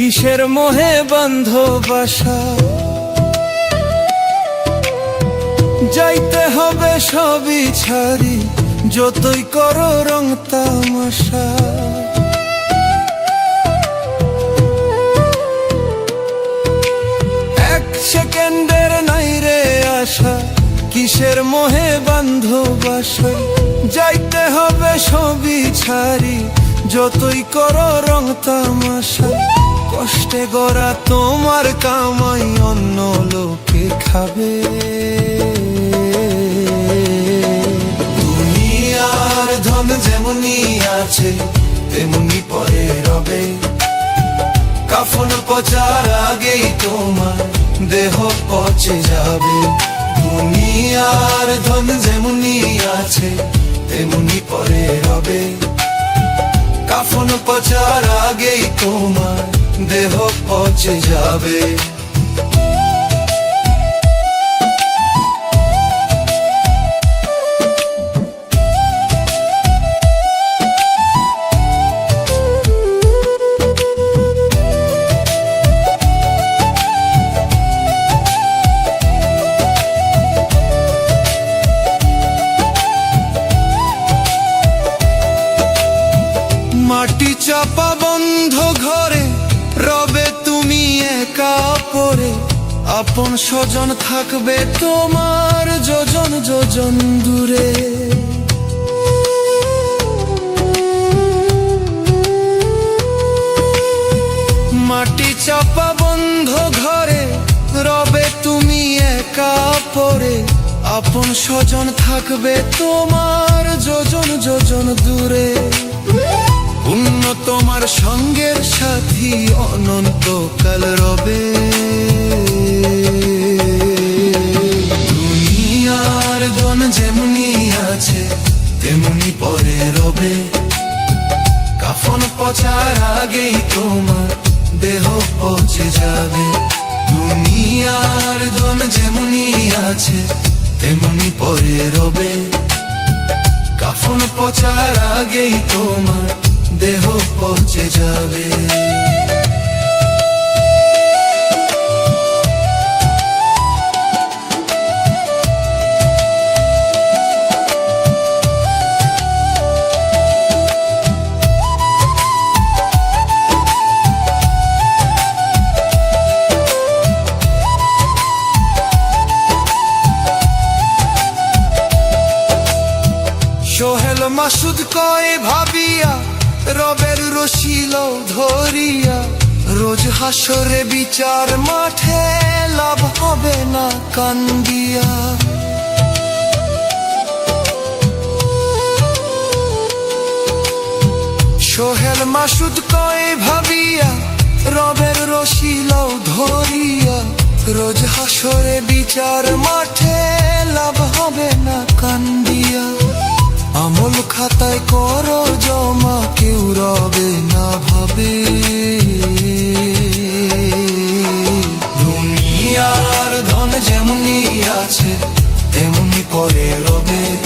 কিসের মোহে বন্ধ বাসা? যাইতে হবে সবই ছাড়ি, যতই করো রং তামাশা। এক সেকেন্ডের নাই রে আশা, কিসের মোহে বান্ধ বাসা? যাইতে হবে সবই ছাড়ি, যতই করো রং তামাশা। কষ্টে গড়া তোমার কামাই অন্য লোকে খাবে। দুনিয়ার ধন যেমনই আছে তেমনি পরে রবে। কাফন পচার আগেই তোমার দেহ পচে যাবে। দুনিয়ার ধন যেমনি আছে তেমনি পরে রবে। কাফন পচার আগেই তোমার দেহ পচে যাবে। আপন স্বজন থাকবে তোমার যোজন যোজন দূরে। মাটি চাপা বন্ধ ঘরে, রবে তুমি একা পরে আপন স্বজন থাকবে তোমার যোজন যোজন দূরে। পুণ্য তোমার সঙ্গের সাথী অনন্তকাল রবে। পচার আগেই তোমার দেহ পচে যাবে। দুনিয়ার ধন যেমনি আছে তেমনি পরে রবে। কাফন পচার আগেই তোমার দেহ পচে যাবে। মাসুদ কয় ভাবিয়া, রবের রশিল ধরিয়া। রোজ হাসরে বিচার মাঠে লাভ হবে না কান্দিয়া। সোহেল মাসুদ কয় ভাবিয়া, রবের রশিল ধরিয়া। রোজ হাসরে বিচার মাঠে লাভ হবে না কান্দিয়া। আমল খাতায় করো জমা, কেউ রবে না ভাবে। দুনিয়ার ধন যেমনি আছে তেমনি পরে রবে।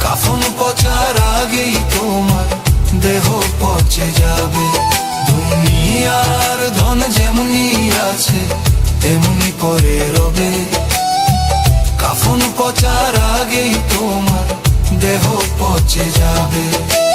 কাফন পচার আগেই তোমার দেহ পচে যাবে। দুনিয়ার ধন যেমনি আছে তেমনি পরে রবে। কাফন পচার আগেই তোমার দেহ পচে যাবে।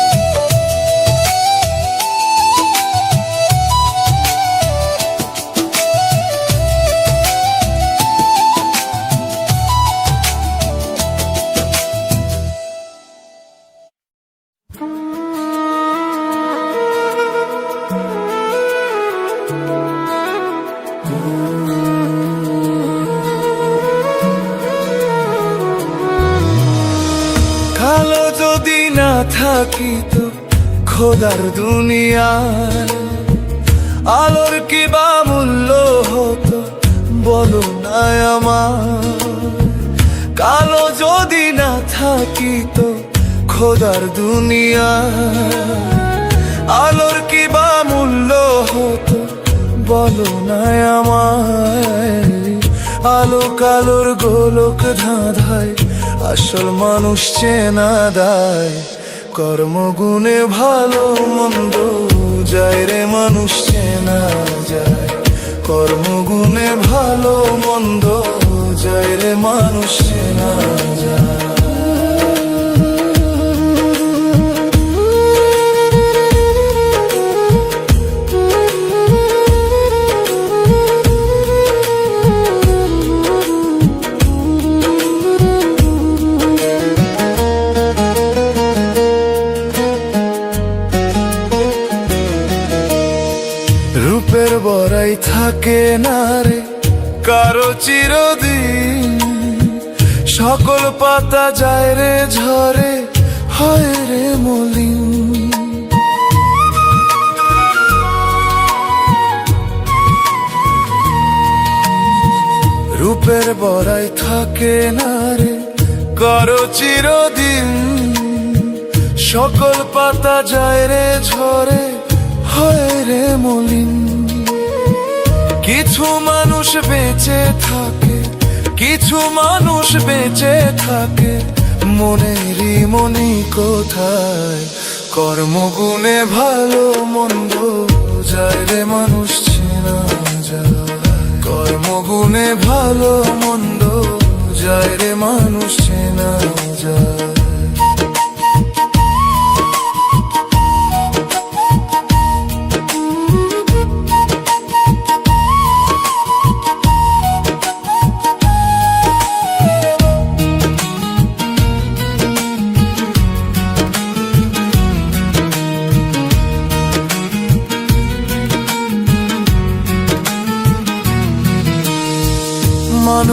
না থাকি তো খোদার দুনিয়ায়? আলোর কি বা মূল্য হতো বলো না আমার কালো যদি না থাকি তো খোদার দুনিয়া আলোর কি বা মূল্য হতো বলো না আমায়? আলো কালোর গোলক ধাঁধায় আসল মানুষ চেনা দায়। কর্মগুণে ভালো মন্দ যায় রে মানুষ চেনা যায়। কর্মগুণে ভালো মন্দ যায় রে মানুষ চেনা যায়। না রে কারও চিরদিন সকল পাতা যায় রে ঝরে, হয় রে মলিন। রূপের বড়াই থাকে না রে, করো চিরদিন সকল পাতা যায় রে ঝরে, হয় রে মলিন। কিছু মানুষ বেঁচে থাকে, কিছু মানুষ বেঁচে থাকে। মনেরই মনি কোথায়? কর্মগুণে ভালো মন্দ যায় রে মানুষ চেনা যায়। কর্মগুণে ভালো মন্দ যায় রে মানুষ চেনা যায়।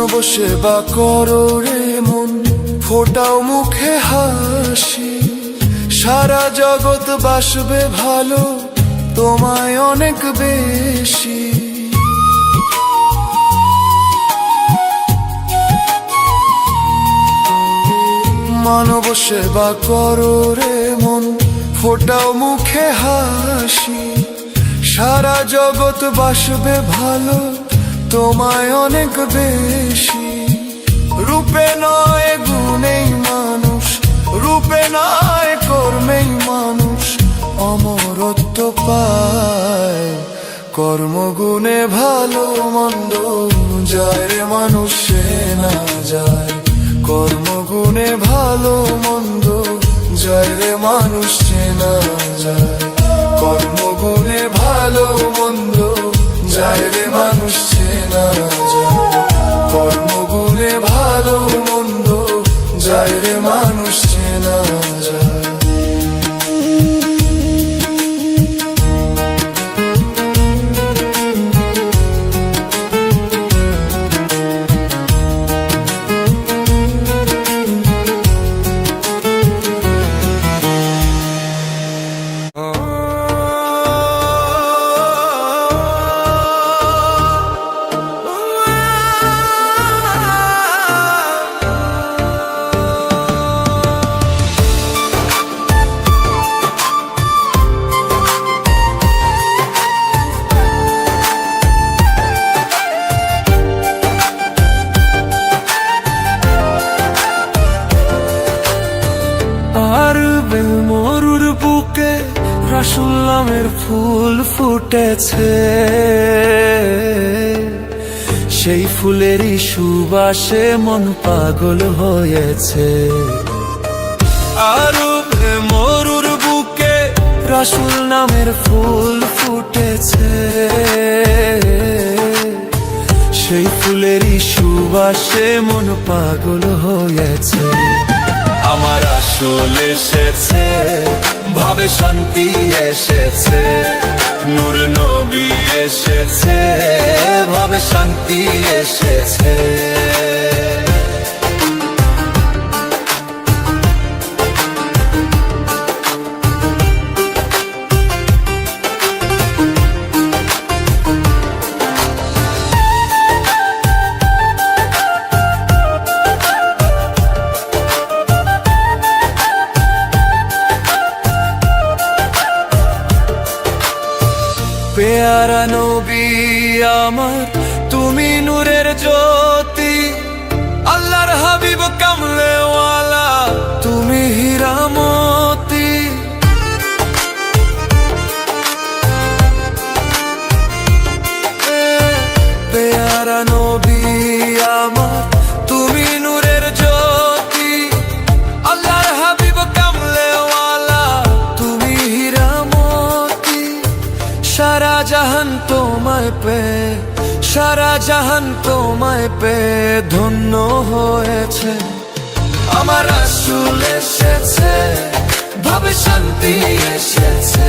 মানব সেবা করো রে মন, ফোটাও মুখে হাসি। সারা জগৎ বাসবে ভালো, তোমায় অনেক বেশি। মানব সেবা করো রে মন, ফোটাও মুখে হাসি। সারা জগৎ বাসবে ভালো তোমায় অনেক বেশি। রূপে নয়, গুণেই মানুষ। রূপে নয়, কর্মেই মানুষ। অমরত্ব পায়। কর্মগুণে ভালো, মন্দ যায় রে মানুষে না যায়। কর্মগুণে ভালো, মন্দ যায় রে মানুষ চেনা যায়। কর্মগুণে ভালো, মন্দ যায় রে মানুষ সুবাসে মন পাগল হয়েছে। আর মরুর বুকে রাসুল নামের ফুল ফুটেছে। সেই ফুলেরই সুবাসে মন পাগল হয়েছে। আমার আসল এসেছে, ভাবে শান্তি এসেছে। নূর নবী এসেছে ভাবে শান্তি এসেছে। পেয়ারা নবী আমার তুমি নূরের জ্যোতি। আল্লাহর হাবিব কামলেওয়ালা। সারা জাহান তোমায় পে ধন্য হয়েছে। আমার আসুল এসেছে ভাবে শান্তি এসেছে।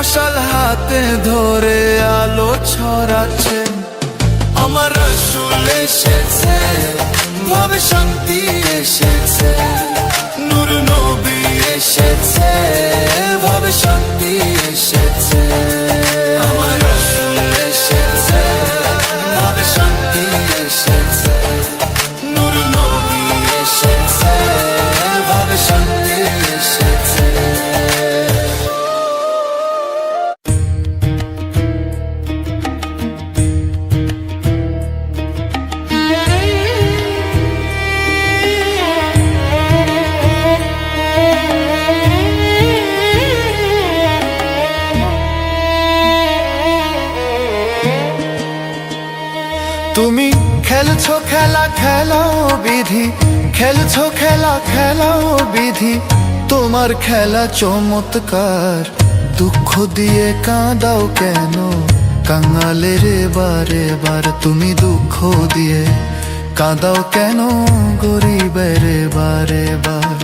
মশাল হাতে ধরে আলো ছড়াচ্ছে। আমার রসুল এসেছে, ভাবে শান্তি এসেছে। নূর নবী এসেছে, ভাবে শান্তি এসেছে। আমার তোমার খেলা চমৎকার। দুঃখ দিয়ে কাঁদাও কেন? কাঙালের বারে বার তুমি দুঃখ দিয়ে কাঁদাও কেন? গরিবের বারে বার।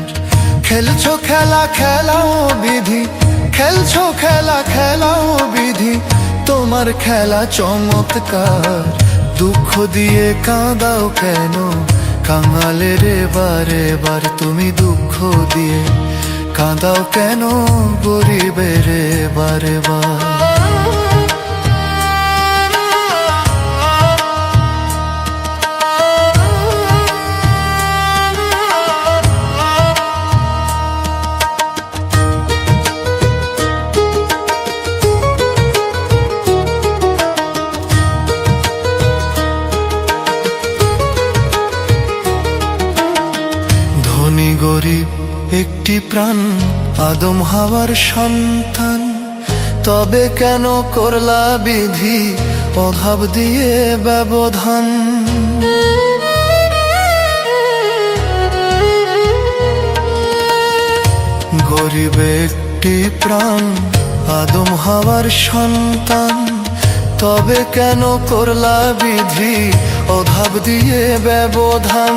খেলছো খেলা, খেলাও বিধি। খেলছো খেলা, খেলাও বিধি। তোমার খেলা চমৎকার। দুঃখ দিয়ে কাঁদাও কেন? কাঙালের বারে বার তুমি দুঃখ দিয়ে কাঁদাও কেন গরিবের বারে বার? একটি প্রাণ, আদম হাওয়ার সন্তান। তবে কেন করলা বিধি, অভাব দিয়ে ব্যবধান? গরিব একটি প্রাণ, আদম হাওয়ার সন্তান। তবে কেন করলা বিধি, অভাব দিয়ে ব্যবধান?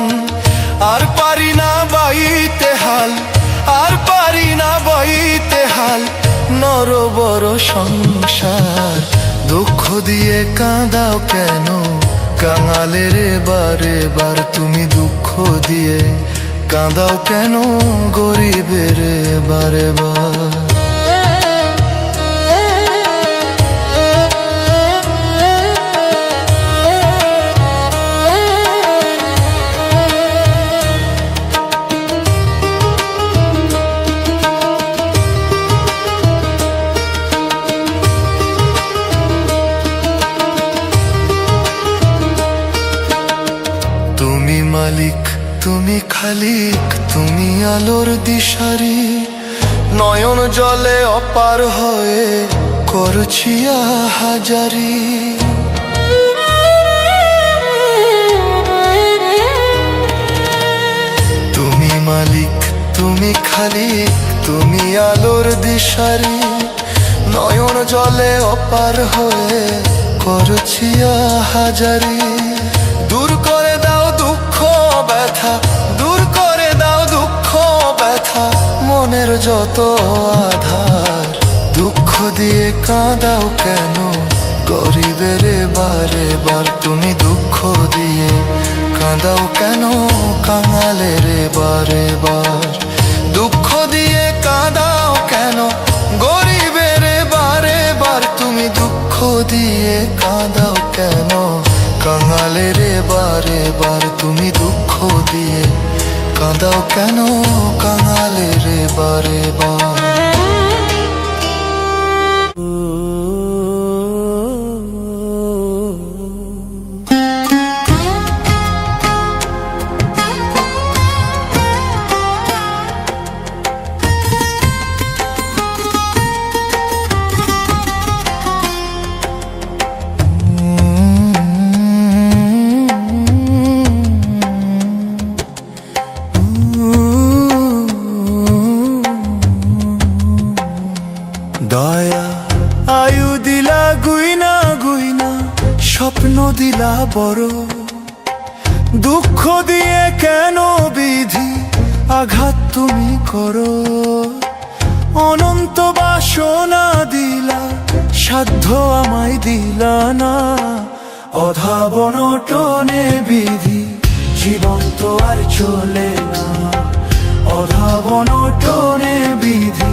আর পারি না বাইতে হাল আর পারি না বইতে হাল। নর বড় সংসার, দুঃখ দিয়ে কাঁদাও কেন? কাঙালের বারে বার তুমি দুঃখ দিয়ে কাঁদাও কেন? গরিবের বারে বার। অপার হয়ে করছি হাজারি তুমি মালিক, তুমি খালি তুমি আলোর দিশারি। নয়ন জলে অপার হয়ে করছি হাজারি দূর করে দাও দুঃখ ব্যথা, দূর করে দাও দুঃখ ব্যথা, মনের যত দুঃখ দিয়ে কাঁদাও কেন? গরিবের বারে বার তুমি দুঃখ দিয়ে কাঁদাও কেন? কাঙালের বারে বার। দুঃখ দিয়ে কাঁদাও কেন? গরিবের বারে বার তুমি দুঃখ দিয়ে কাঁদাও কেন? কাঙালের বারে বার তুমি দুঃখ দিয়ে কাঁদাও কেন? কাঙালের বারে বার। অধাবন টনে বিধি জীবন তো আর চলে না। অধাবন টনে বিধি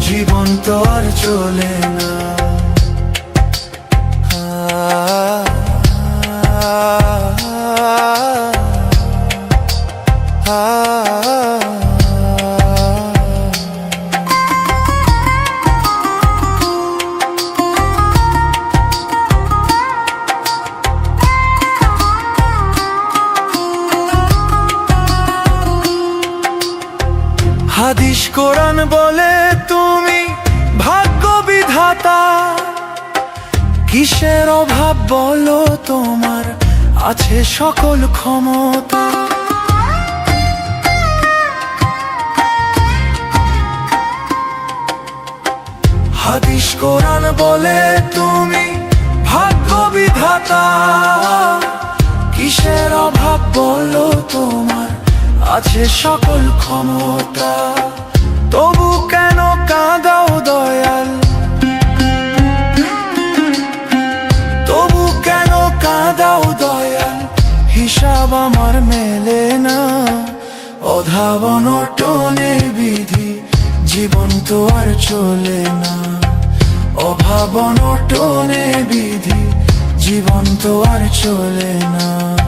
জীবন তো আর চলে না। আছে সকল ক্ষমতা। হাদিস কোরআন বলে তুমি ভাগ্য বিধাতা। কিসের অভাব বলো তোমার? আছে সকল ক্ষমতা। তবু কেন কাঁদাও দয়াল? হিসাব আমার মেলে না। অধাবন টনে বিধি, জীবন তো আর চলে না। অভাবন টনে বিধি, জীবন তো আর চলে না।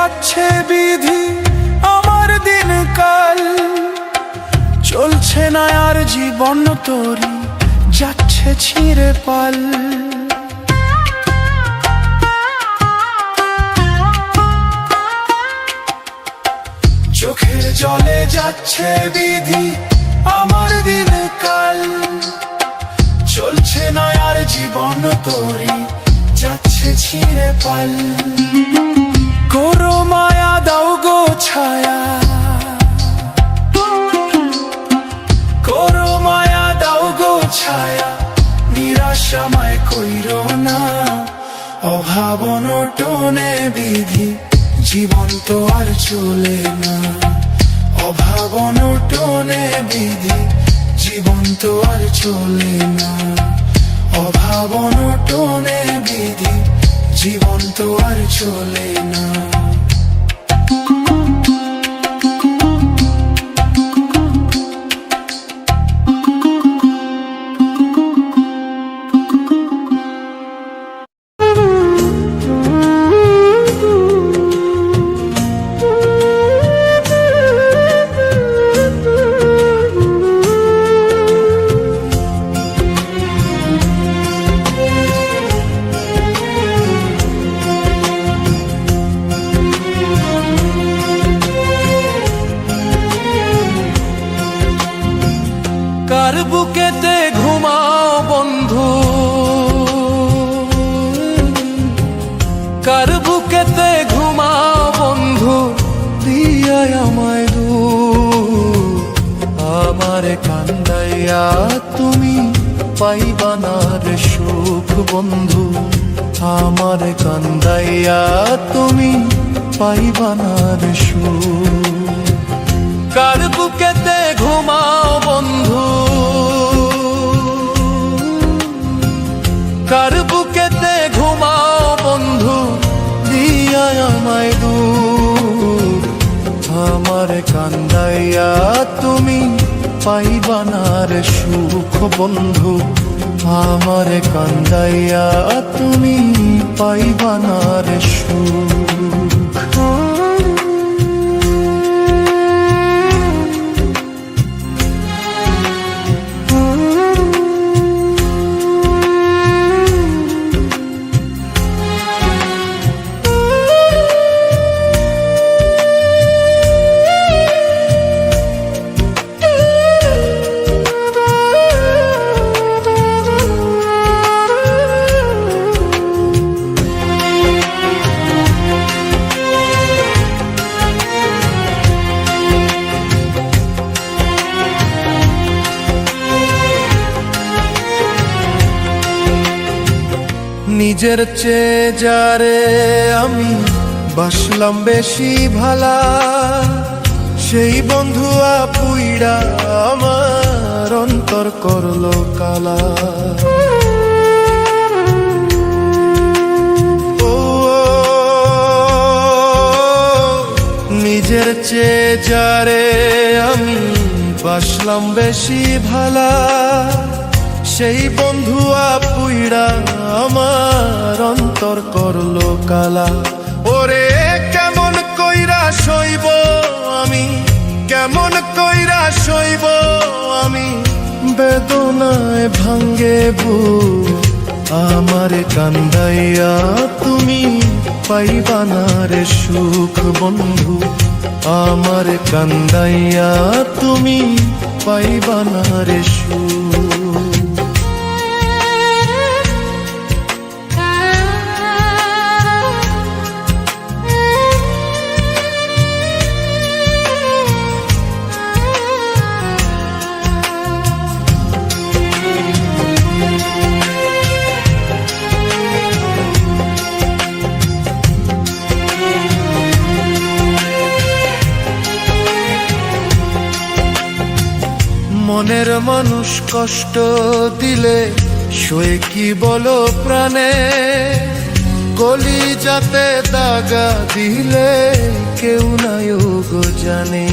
যাচ্ছে বিধি আমার দিন কাল চলছে না আর জীবন তরি, যাচ্ছে ছিঁড়ে পাল। চোখের জলে যাচ্ছে বিধি আমার দিন কাল চলছে না আর জীবন তরি, যাচ্ছে ছিঁড়ে পাল। অভাবন টনে বিধি, জীবন তো আর চলে না। অভাবন টনে বিধি, জীবন তো আর চলে না। অভাবন টনে বিধি, জীবন তো আর চলে না। তুমি পাইবা না রে সুখ বন্ধু, আমার কান্দাইয়া তুমি পাইবা না রে সুখ। কার বুকেতে ঘুমাও বন্ধু? কার বুকেতে ঘুমাও বন্ধু? দিয়া আমায় দূর, আমার কান্দাইয়া পাইবানার সুখ বন্ধু। আমার কান্দাইয়া তুমি পাইবানার সুখ। নিজের চেয়ে যারে আমি বাসলাম বেশি ভালা, সেই বন্ধু আপুইরা আমার অন্তর করল কালা। নিজের চেয়ে যারে আমি বাসলাম বেশি ভালা সেই বন্ধু আপুইরা আমার অন্তর করল কালা। ওরে কেমন কইরা সইব আমি, কেমন কইরা সইব আমি। বেদনায় ভাঙ্গে বুক আমার কান্দাইয়া, তুমি পাইবা না রে সুখ বন্ধু। আমার কান্দাইয়া, তুমি পাইবা না রে সুখ। মানুষ কষ্ট দিলে সয়ে কি বলো প্রাণে? কলি যাতে দাগা দিলে কেউ নাই গো জানে।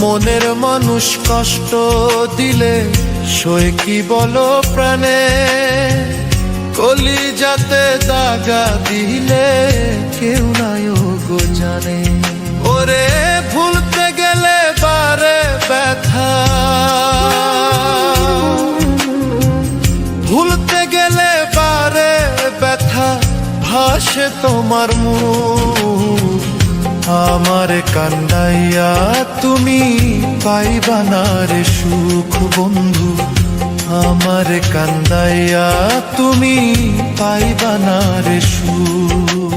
মনের মানুষ কষ্ট দিলে সয়ে কি বলো প্রাণে? কলি যাতে দাগা দিলে কেউ নাই গো জানে। ওরে ভুলতে গেলে বারে ব্যথা। ভুলতে গেলে বারে ব্যথা, ভাসে তোমার মুখ। আমার কান্দাইয়া তুমি পাইবা না রে সুখ বন্ধু। আমার কান্দাইয়া তুমি পাইবা না রে সুখ